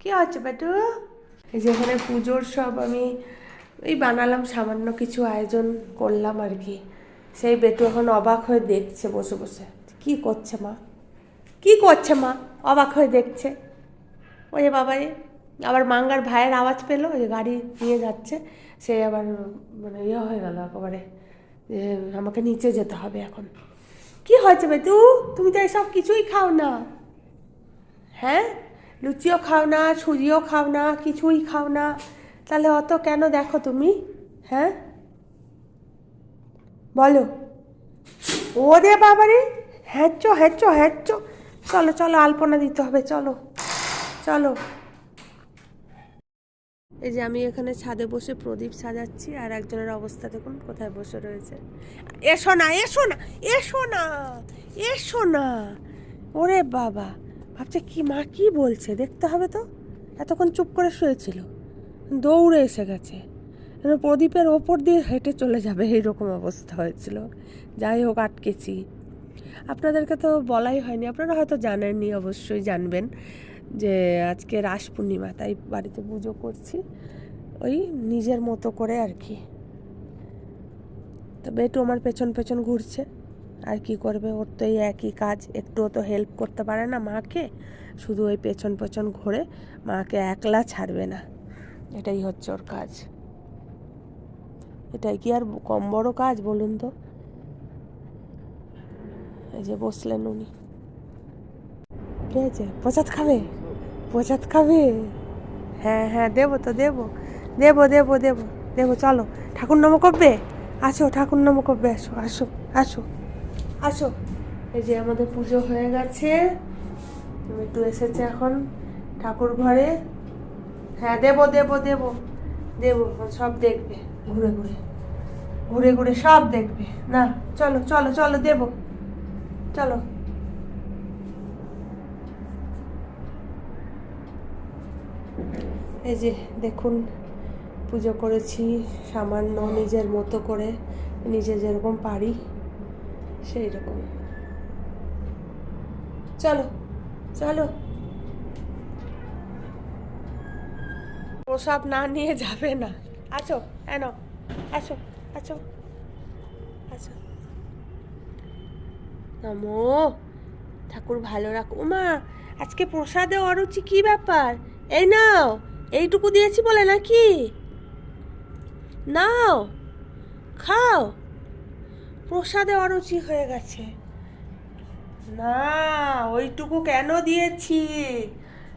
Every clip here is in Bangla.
কি হচ্ছে বেটু? এই যে এখানে পুজোর সব আমি এই বানালাম, সামান্য কিছু আয়োজন করলাম আর কি। সেই বেটু এখন অবাক হয়ে দেখছে বসে বসে। কি করছে মা? কি করছে মা? অবাক হয়ে দেখছে। ওই বাবা আবার মাঙ্গার ভাইয়ের আওয়াজ পেল যে গাড়ি নিয়ে যাচ্ছে। সে আবার মানে ইয়ে হয়ে গেল একেবারে, যে আমাকে নিচে যেতে হবে এখন। কি হয়েছে বেটু? তুমি তো এসব কিছুই খাও না হ্যাঁ? লুচিও খাও না সুজিও খাও না, কিছুই খাও না। তাহলে অত কেন দেখো তুমি? হ্যাঁ? বলো। ও ওরে বাবারে! হ্যাঁচো হ্যাঁচো হ্যাঁচো চলো চলো, আলপনা দিতে হবে, চলো। চলো। এই যে আমি এখানে ছাদে বসে প্রদীপ সাজাচ্ছি আর একজনের অবস্থা দেখুন, কোথায় বসে রয়েছে। এসো না এসো না এসো না এসো না। ওরে বাবা! ভাবছে, কি মা কি বলছে? দেখতে হবে তো। এতক্ষণ চুপ করে শুয়েছিল। দৌড়ে এসে গেছে। প্রদীপের ওপর দিয়ে হেঁটে চলে যাবে, এইরকম অবস্থা হয়েছিল। যাই হোক, আটকেছি। আপনাদেরকে তো বলাই হয়নি, আপনারা হয়তো জানেননি, অবশ্যই জানবেন যে আজকে রাস পূর্ণিমা, তাই বাড়িতে পুজো করছি। ওই নিজের মতো করে আর কি। তো বেটু আমার পেছন পেছন ঘুরছে। আর কি করবে? ওর তো এই একই কাজ। একটুও তো হেল্প করতে পারে না মাকে। শুধু ওই পেছন পেছন ঘুরে। মাকে একলা ছাড়বে না। এটাই হচ্ছে ওর কাজ। এটাই কি আর কম বড় কাজ বলুন তো? এই যে বসলেন উনি। ঠিক আছে প্রসাদ খাবে? প্রসাদ খাবে? হ্যাঁ হ্যাঁ দেবো তো, দেবো। দেবো দেবো দেবো দেবো, চলো। ঠাকুর নম করবে? আসো, ঠাকুর নম করবে, আসো আসো আসো। আসো। এই যে আমাদের পুজো হয়ে গেছে। একটু এসেছে এখন ঠাকুর ঘরে। হ্যাঁ দেবো দেবো দেবো দেবো। সব দেখবে, ঘুরে ঘুরে। ঘুরে ঘুরে সব দেখবে। না, চলো চলো চলো, দেবো। চলো। এই যে দেখুন, পুজো করেছি সামান্য নিজের মতো করে, নিজে যেরকম পারি। সেই রকম। চলো চলো। প্রসাদ না নিয়ে যাবে না। আছো এনো আসো আছো আছো নমো, ঠাকুর ভালো রাখো। মা আজকে প্রসাদে অরুচি কি ব্যাপার? এই নাও, এইটুকু দিয়েছি বলে নাকি? নাও, খাও। প্রসাদে অরুচি হয়ে গেছে। না, ওইটুকু কেন দিয়েছি?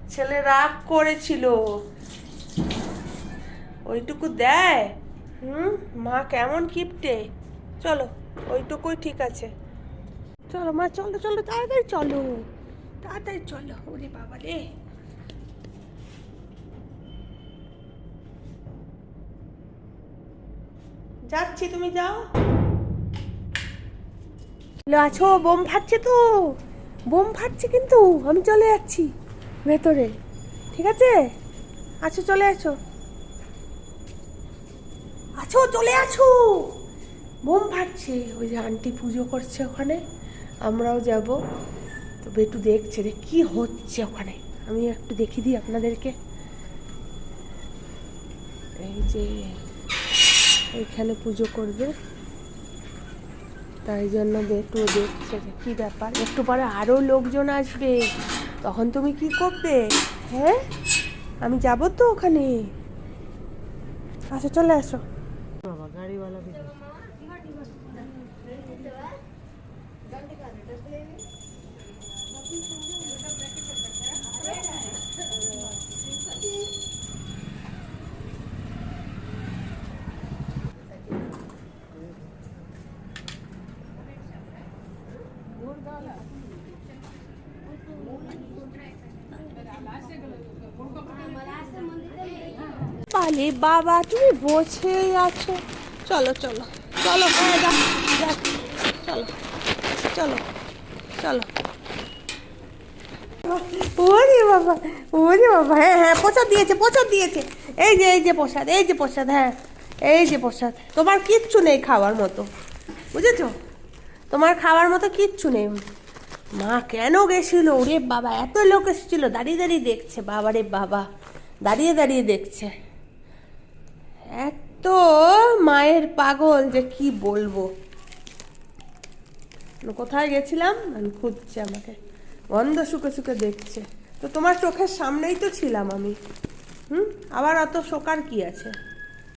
ছেলে রাগ করেছিল। ওইটুকু দেয়? হুম, মা কেমন কিপটে। চলো, ওইটুকুই ঠিক আছে। চলো মা, চলো চলো, তাড়াতাড়ি চলো। তাড়াতাড়ি চলো, ওরে বাবা রে। যাচ্ছি, তুমি যাও। আছো, বোম ফাটছে তো। বোম ফাটছে কিন্তু, আমি চলে যাচ্ছি ভেতরে, ঠিক আছে? আছো, চলে আছো। আছো, চলে আছো। বোম ফাটছে, ওই যে আন্টি পুজো করছে ওখানে, আমরাও যাব। তো বেটু দেখছে রে কি হচ্ছে ওখানে। আমি একটু দেখিয়ে দিই আপনাদেরকে। এই যে, এইখানে পুজো করবে। তাই জন্য একটু দেখছে যে কী ব্যাপার। একটু পরে আরও লোকজন আসবে। তখন তুমি কি করবে? হ্যাঁ? আমি যাব তো ওখানে। আচ্ছা চলে আসো। বাবা, গাড়িওয়ালা পালে বাবা, তুমি বসেই আছো। চলো চলো চলো। চলো চলো চলো। ওরে বাবা ওরে বাবা হ্যাঁ হ্যাঁ প্রসাদ দিয়েছে প্রসাদ দিয়েছে। এই যে এই যে প্রসাদ, এই যে প্রসাদ হ্যাঁ এই যে প্রসাদ। তোমার কিচ্ছু নেই খাওয়ার মতো, বুঝেছ? তোমার খাওয়ার মতো কিচ্ছু নেই। মা কেন গেছিল? ওরে বাবা, এত লোক এসেছিল। দাঁড়িয়ে দাঁড়িয়ে দেখছে। বাবা রে বাবা, দাঁড়িয়ে দাঁড়িয়ে দেখছে। এত মায়ের পাগল যে কি বলব। কোথায় গেছিলাম? আমি খুঁজছে আমাকে। গন্ধ শুকে শুকে দেখছে। তো তোমার চোখের সামনেই তো ছিলাম আমি। হুম? আবার অত শোকার কি আছে?